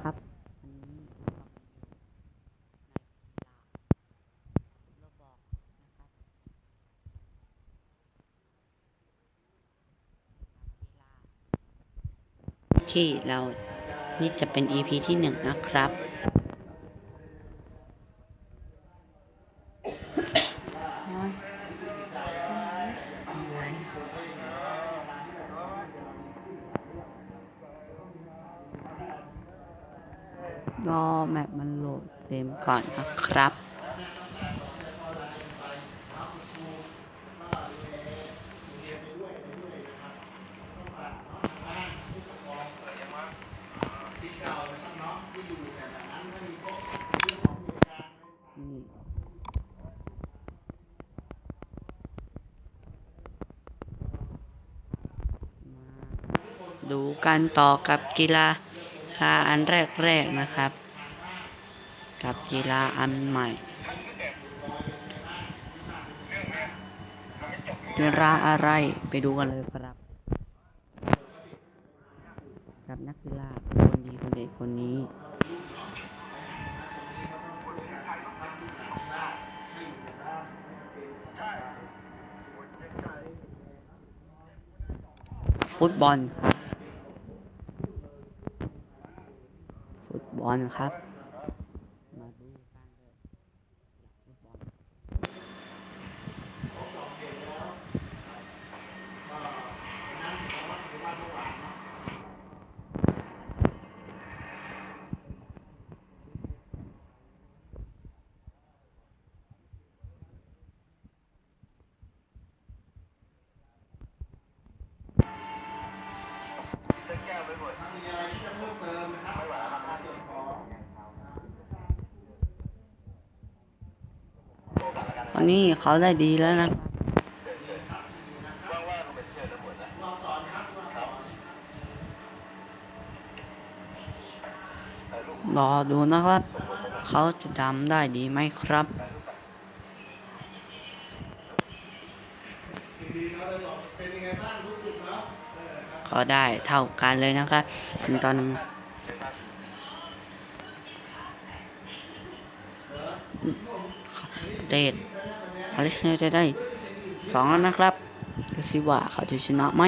ครับอันนี้ก็ในกีฬาโลบอกนะครับที่เรานี่จะเป็น EP ที่หนึ่งนะครับ รอแมปมันโหลดเต็มก่อนนะครับดูกันต่อกับกีฬา อันแรกๆนะครับ กับกีฬาอันใหม่กีฬาอะไรไปดูกันเลยครับ กับนักกีฬาคนดีคนเด็กคนนี้ฟุตบอลครับ ฟุตบ อนครับ มาดูกันเลยฟุตบอลต อนนี้เขาได้ดีแล้วนะรอดูนะครับ เขาจะดำได้ดีไหมครับก็ได้เท่ากันเลยนะครับ ถึงตอนเดด อลิสเนจะได้สองแล้วนะครับดูสิว่าเขาจะชนะไหม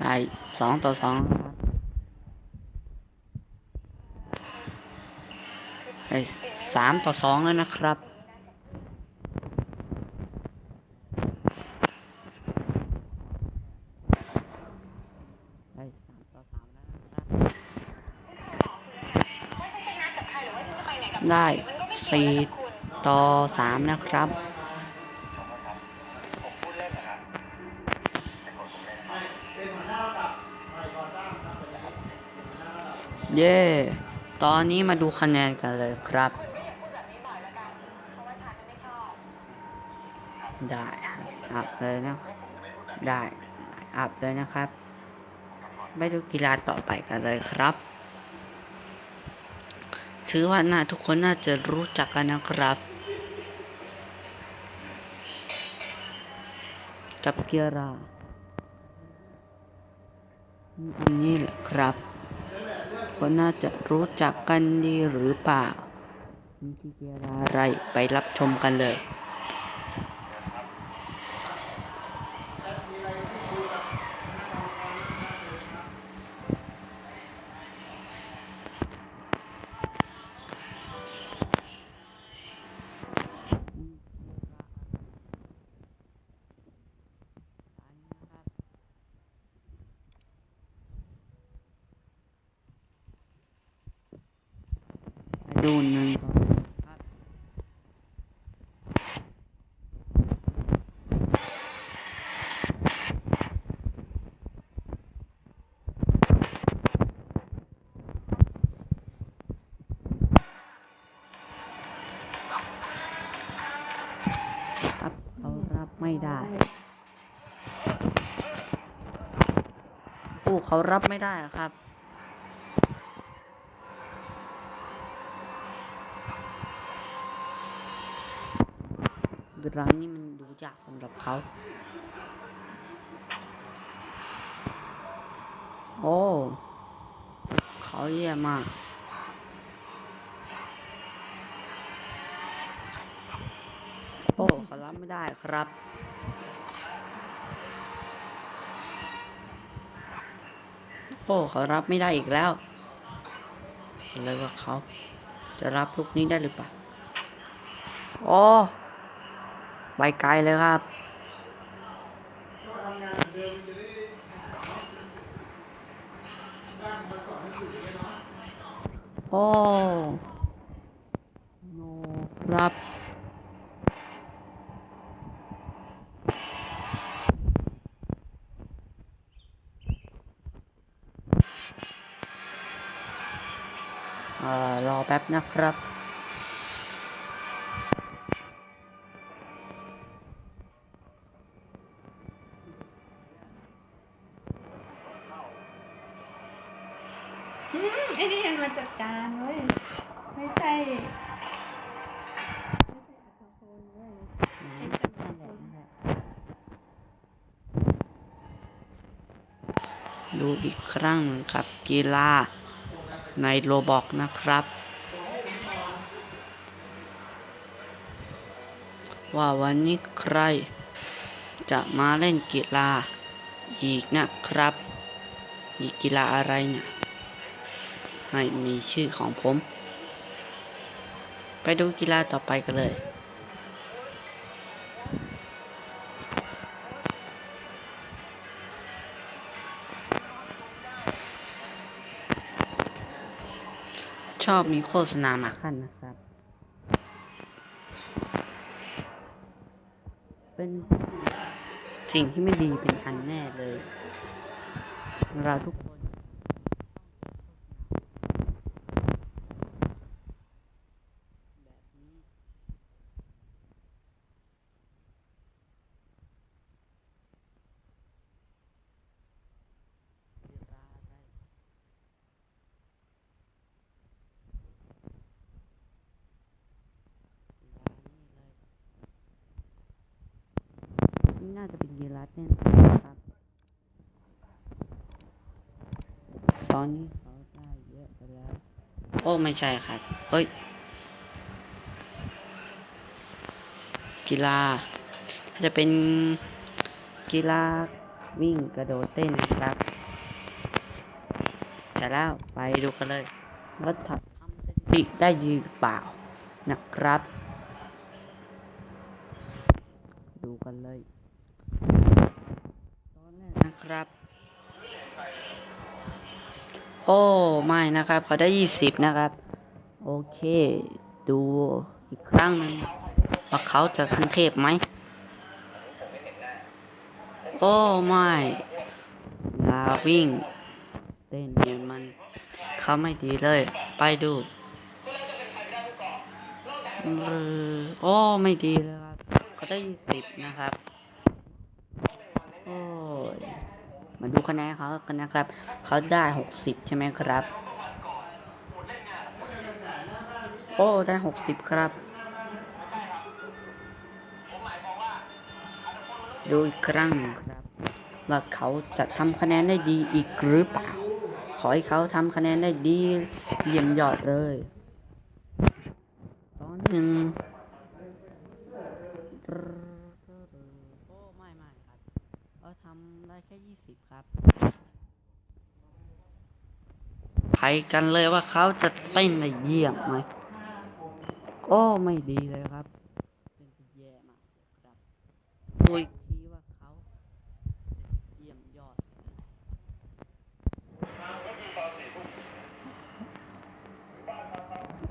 ได้สองต่อสองได้สามต่อสองแล้วนะครับ ได้สามต่อสามแล้วนะครับ ว่าฉันจะนัดกับใครหรือว่าฉันจะ ได้มันก็ไม่เกี่ยวสี่ต่อสามนะครับ เย้ตอนนี้มาดูคะแนนกันเลยครับคุณก็อย่าพูดแบบนี้บ่อาบได้อัพเลยนะ ได้อัพเลยนะครับ ไปดูกีฬาต่อไปกันเลยครับ ถือว่าน่าทุกคนน่าจะรู้จักกันนะครับ กับเกียราอันนี้แหละครับ คนน่าจะรู้จักกันดีหรือเปล่ามีกีฬาอะไรไปรับชมกันเลย ไปดูหนึ่งก่อนครับครับเขารับไม่ได้โอ้เขารับไม่ได้อะครับ ร้านนี้มันดูยากสำหรับเขาโอ้เขาเยี่ยมมากโอ้เขารับไม่ได้ครับโอ้เขารับไม่ได้อีกแล้วเลยว่าเขาจะรับลูกนี้ได้หรือเปล่าโอ้ ไปไกลเลยครับ โอ้โนครับเอ่อรอแป๊บนะครับ นี่มันมาจัดการเว้ย ไม่ใช่ไม่ใช่อัตพลเว้ยเป็นจักรพลดูอีกครั้งหนึ่งครับ กีฬาในโรบอกนะครับ ว่าวันนี้ใคร จะมาเล่นกีฬาอีกนะครับ อีกกีฬาอะไรเนี่ย ไม่มีชื่อของผม ไปดูกีฬาต่อไปกันเลย ชอบมีโฆษณามาขั้นนะครับ เป็นสิ่งที่ไม่ดีเป็นอันแน่เลย เราทุกคนแบบนี้เวลาอะไร นี่น่าจะเป็นยีราฟแน่นอนครับ ต อนนี้เขาได้เยอะไปแล้ว โอ้ ไม่ใช่ครับ เฮ้ย กีฬา ถ้าจะเป็นกีฬาวิ่งกระโดดเต้นนะครับแต่แล้วไปดูกันเลยว่าทำสถิติได้ดีหรือเปล่านะครับ ดูกันเลย ตอนแรกนะครับ โอ้ไม่นะครับ เขาได้ยี่สิบนะครับ โอเค ดูอีกครั้งหนึ่งว่าเขาจะทันเทพไหมโอ้ไม่ลาวิ่งเต้นเนี่ยมันเขาไม่ดีเลย ไปดูโอ้ไม่ดีเลยครับเขาได้ยี่สิบนะครับ โอ้ย มาดูคะแนนเขากันนะครับ เขาได้หกสิบใช่ไหมครับ โอ้ได้หกสิบครับ ดูอีกครั้งหนึ่งครับ ว่าเขาจะทำคะแนนได้ดีอีกหรือเปล่า ขอให้เขาทำคะแนนได้ดีเยี่ยมยอดเลยตอนหนึ่งโอ้ไม่ไม่ครับ เขาทำได้แค่ยี่สิบครับไปกันเลยว่าเขาจะเต้นได้เยี่ยมไหมโอ้ไม่ดีเลยครับ เป็นแย่มากเลยครับดูอีกทีว่าเขาเยี่ยมยอด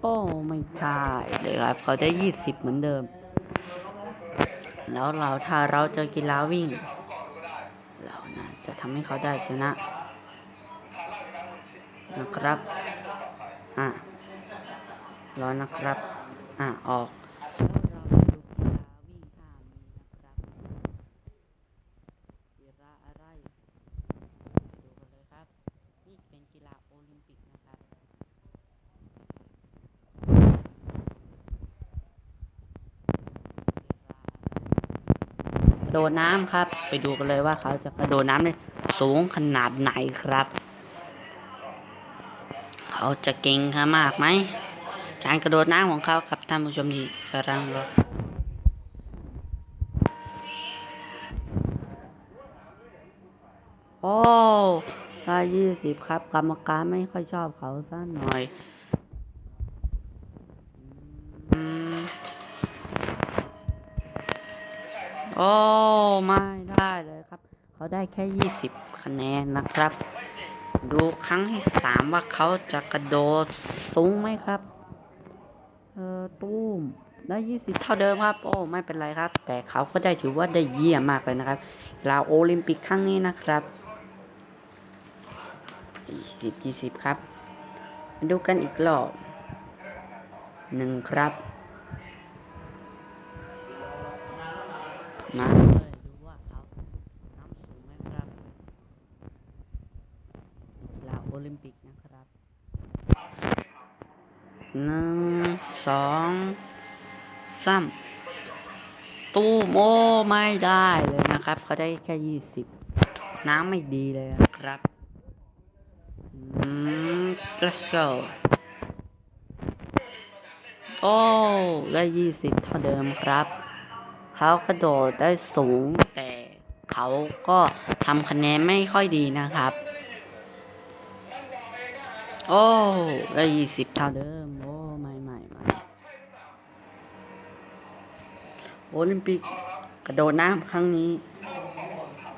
โอ้ไม่ใช่เลยครับ เขาได้ยี่สิบเหมือนเดิม แล้วเราถ้าเราเจอกีฬาวิ่ง ทำให้เขาได้ชนะ นะครับ อะรอนะครับ อะ ออกแล้วเรามาดูกีฬาวิ่งท่านี้นะครับกีฬาอะไร ดูกันเลยครับ นี่เป็นกีฬาโอลิมปิกนะครับ กีฬาอะไร โดดน้ำครับ ไปดูกันเลยว่าเขาจะกระโดดน้ำได้สูงขนาดไหนครับ เขาจะเก่งค่ะมากไหมการกระโดดน้ำของเขาครับท่านผู้ชมที่กำลังรอโอ้ได้ยี่สิบครับ กรรมการไม่ค่อยชอบเขาซะหน่อยอืมโอ้ไม่ได้เลยครับ เขาได้แค่ยี่สิบคะแนนนะครับ ดูครั้งที่สามว่าเขาจะกระโดดสูงไหมครับ เออตุ้มได้ยี่สิบเท่าเดิมครับ โอ้ไม่เป็นไรครับ แต่เขาก็ได้ถือว่าได้เยี่ยมมากเลยนะครับลาโอลิมปิกครั้งนี้นะครับยี่สิบยี่สิบครับมาดูกันอีกรอบหนึ่งครับ มาเลยดูว่าเขาน้ำสูงไหมครับกีฬาโอลิมปิกนะครับหนึ่งสองสามตู้โมไม่ได้เลยนะครับ เขาได้แค่ยี่สิบน้ำไม่ดีเลยครับอืม let's go โอ้ ได้ยี่สิบเท่าเดิมครับ เขากระโดดได้สูง แต่เขาก็ทำคะแนนไม่ค่อยดีนะครับ โอ้ได้ยี่สิบเท่าเดิม โอ้ไม่ไม่ไม่โอลิมปิกกระโดดน้ำครั้งนี้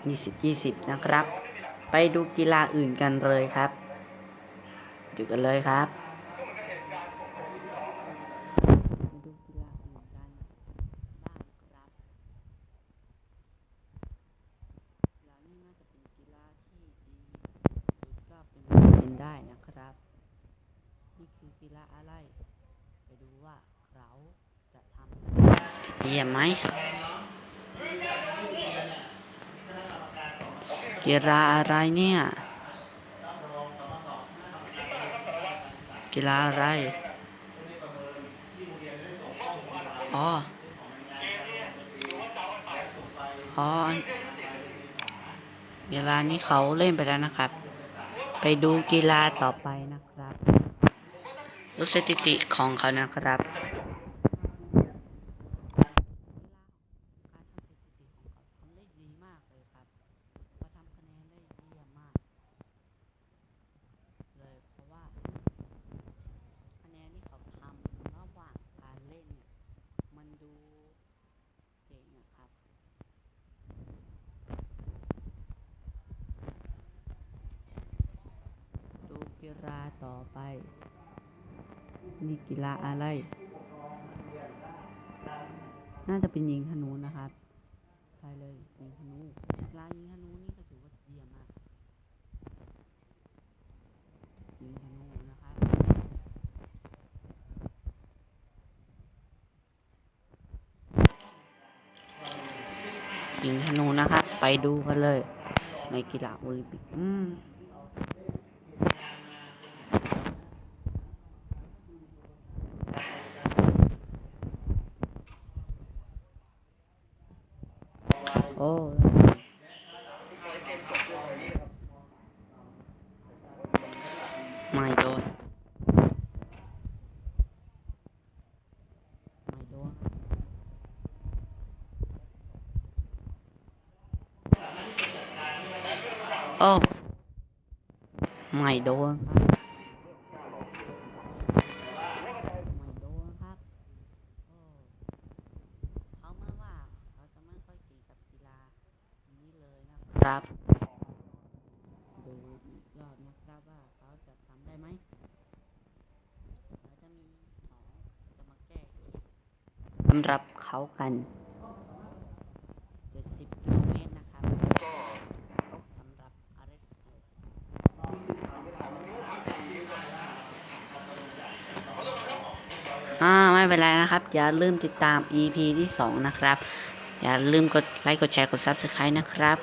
ยี่สิบยี่สิบนะครับ ไปดูกีฬาอื่นกันเลยครับดูกันเลยครับ ได้นะครับ นี่คือกีฬาอะไร ไปดูว่าเขาจะทำเยี่ยมไหมกีฬาอะไรเนี่ย กีฬาอะไร อ๋อ อ๋อกีฬานี้เขาเล่นไปแล้วนะครับ ไปดูกีฬาต่อไปนะครับดูสถิติของเขานะครับ การทำสถิติของเขาทำได้ดีมากเลยครับเขาทำคะแนนได้เยี่ยมมาก เลยเพราะว่า คะแนนที่เขาทำระหว่างการเล่นเนี่ย มันดูเก่งนะครับ ดูกีฬา ต่อไป นี่กีฬาอะไร น่าจะเป็นยิงธนูนะครับใช่เลยยิงธนูกีฬายิงธนูนี่ก็ถือว่าเยี่ยมมากยิงธนูนะครับยิงธนูนะครับไปดูกันเลย ในกีฬาโอลิมปิก อืม โอ้ไม่โดน ไม่โดน โอ้ ไม่โดนครับ ไม่โดนครับ โอ้ เขามาว่าเขาจะไม่ค่อยเก่งกับกีฬา นี้เลยนครับ ดูอีกรอบนะครับว่าเขาจะทำได้ไหมแล้วจะมีหมอจะมาแก้สำหรับเขากัน 70กิโลเมตรนะครับสำหรับอาริสอ่า ไม่เป็นไรนะครับ อย่าลืมติดตาม EP ที่ 2 นะครับ อย่าลืมกดไลค์กดแชร์กด Subscribe นะครับ